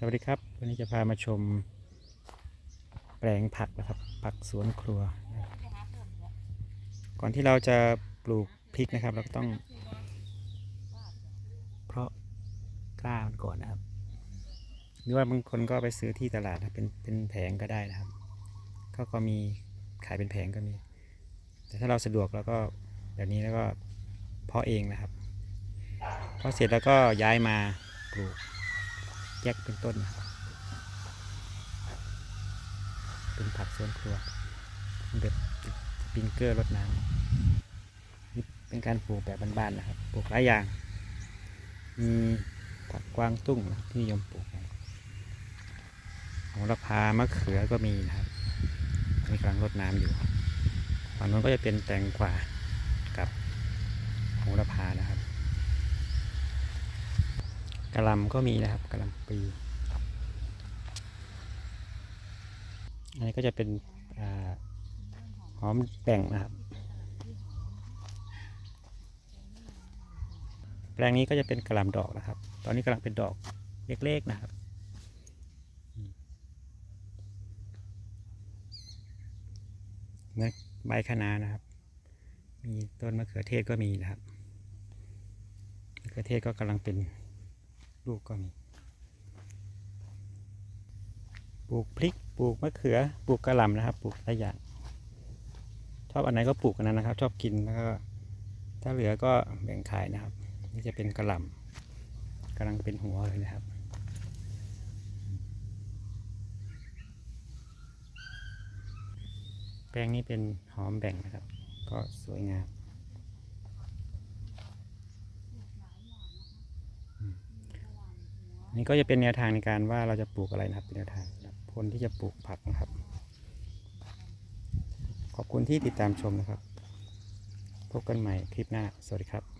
สวัสดีครับ วันนี้จะพามาชม แปลงผักนะครับ ผักสวนครัว ก่อนที่เราจะปลูกพริกนะครับ เราก็ต้อง เพราะกล้ามันก่อนนะครับ หรือว่าบางคนก็ไปซื้อที่ตลาดนะเป็นเป็นแผงก็ได้นะครับเขาก็มีขายเป็นแผงก็มี แต่ถ้าเราสะดวกเราก็แบบนี้แล้วก็เพาะเองนะครับพาะเสร็จแล้วก็ย้ายมาปลูก แยกเป็นต้นนะครับเป็นผักสวนครัวแบบปิงเกอร์รดน้ำนี่เป็นการปลูกแบบบ้านๆนะครับ ปลูกหลายอย่าง มีผักกวางตุ้งนะที่นิยมปลูกกันโหระพามะเขือก็มีนะครับมีกำลังรดน้ำอยู่ฝั่งนู้นก็จะเป็นแตงกวากับโหระพานะครับ กะลำก็มีนะครับกะลำปีอันนี้ก็จะเป็นอหอมแบ่งนะครับ แปลงนี้ก็จะเป็นกระหลำดอกนะครับ ตอนนี้กำลังเป็นดอกเล็กๆนะครับนะใบคะน้านะครับ มีต้นมะเขือเทศก็มีนะครับ มะเขือเทศก็กำลังเป็น ลูกก็มี ปลูกพริก ปลูกมะเขือ ปลูกกระหล่ำนะครับ ปลูกหลายอย่าง ชอบอันไหนก็ปลูกอันนั้นนะครับ ชอบกินแล้วก็ถ้าเหลือก็แบ่งขายนะครับ นี่จะเป็นกระหล่ำกำลังเป็นหัวเลยนะครับแปลงนี้เป็นหอมแบ่งนะครับ ก็สวยงามอืม นี่ก็จะเป็นแนวทางในการว่าเราจะปลูกอะไรนะครับเป็นแนวทางคนที่จะปลูกผักนะครับ ขอบคุณที่ติดตามชมนะครับ พบกันใหม่คลิปหน้า สวัสดีครับ